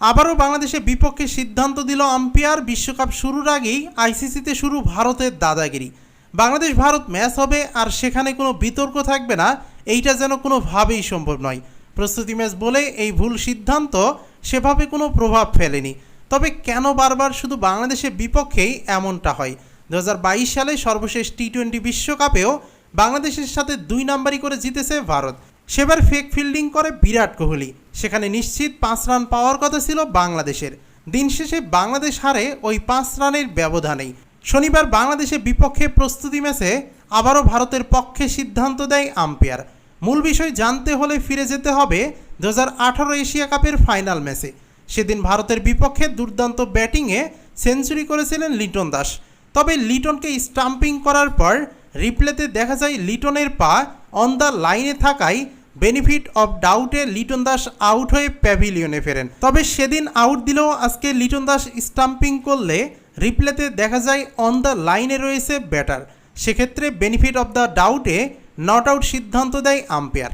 আবারও বাংলাদেশের বিপক্ষে সিদ্ধান্ত দিল আম্পায়ার বিশ্বকাপ শুরুর আগেই আইসিসিতে শুরু ভারতের দাদাগিরি। বাংলাদেশ ভারত ম্যাচ হবে আর সেখানে কোনো বিতর্ক থাকবে না, এইটা যেন কোনোভাবেই সম্ভব নয়। প্রস্তুতি ম্যাচ বলে এই ভুল সিদ্ধান্ত সেভাবে কোনো প্রভাব ফেলেনি। তবে কেন বারবার শুধু বাংলাদেশের বিপক্ষেই এমনটা হয়? দু হাজার বাইশ সালে সর্বশেষ টি টোয়েন্টি বিশ্বকাপেও বাংলাদেশের সাথে দুই নাম্বারই করে জিতেছে ভারত। সেবার ফেক ফিল্ডিং করে বিরাট কোহলি। সেখানে নিশ্চিত পাঁচ রান পাওয়ার কথা ছিল বাংলাদেশের। দিন শেষে বাংলাদেশ হারে ওই পাঁচ রানের ব্যবধানেই। শনিবার বাংলাদেশের বিপক্ষে প্রস্তুতি ম্যাচে আবারও ভারতের পক্ষে সিদ্ধান্ত দেয় আম্পায়ার মূল বিষয় জানতে হলে ফিরে যেতে হবে দু হাজার আঠারো এশিয়া কাপের ফাইনাল ম্যাচে। সেদিন ভারতের বিপক্ষে দুর্দান্ত ব্যাটিংয়ে সেঞ্চুরি করেছিলেন লিটন দাস। তবে লিটনকে স্টাম্পিং করার পর রিপ্লেতে দেখা যায় লিটনের পা অন দ্য লাইনে থাকায় বেনিফিট অফ ডাউটে লিটন দাস আউট হয়ে প্যাভিলিয়নে ফেরেন। তবে সেদিন আউট দিলেও আজকে লিটন দাস স্টাম্পিং করলে রিপ্লেতে দেখা যায় অন দ্য লাইনে রয়েছে ব্যাটার সেক্ষেত্রে বেনিফিট অফ দ্য ডাউটে নট আউট সিদ্ধান্ত দেয় আম্পায়ার